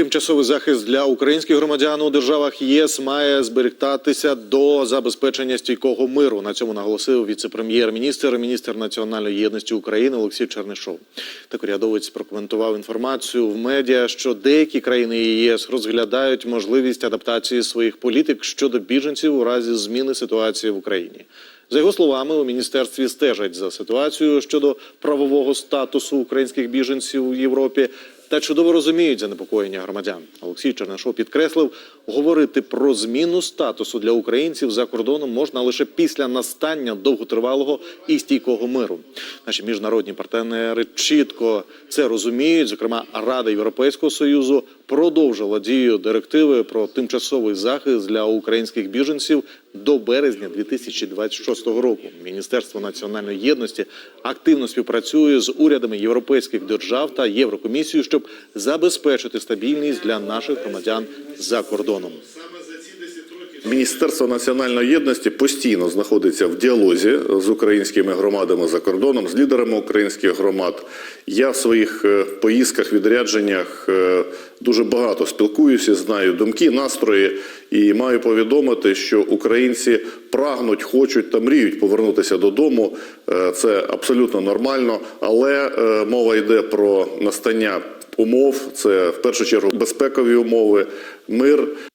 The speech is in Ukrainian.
Тимчасовий захист для українських громадян у державах ЄС має зберігатися до забезпечення стійкого миру. На цьому наголосив віце-прем'єр-міністр, міністр національної єдності України Олексій Чернишов. Так урядовець прокоментував інформацію в медіа, що деякі країни ЄС розглядають можливість адаптації своїх політик щодо біженців у разі зміни ситуації в Україні. За його словами, у міністерстві стежать за ситуацією щодо правового статусу українських біженців у Європі та чудово розуміють занепокоєння громадян. Олексій Чернишов підкреслив, говорити про зміну статусу для українців за кордоном можна лише після настання довготривалого і стійкого миру. Наші міжнародні партнери чітко це розуміють. Зокрема, Рада Європейського союзу продовжила дію директиви про тимчасовий захист для українських біженців до березня 2026 року. Міністерство національної єдності активно співпрацює з урядами європейських держав та Єврокомісією, щоб забезпечити стабільність для наших громадян за кордоном. Міністерство національної єдності постійно знаходиться в діалозі з українськими громадами за кордоном, з лідерами українських громад. Я в своїх е, поїздках, відрядженнях е, дуже багато спілкуюся, знаю думки, настрої і маю повідомити, що українці прагнуть, хочуть та мріють повернутися додому. Е, Це абсолютно нормально, але мова йде про настання умов. Це в першу чергу безпекові умови, мир.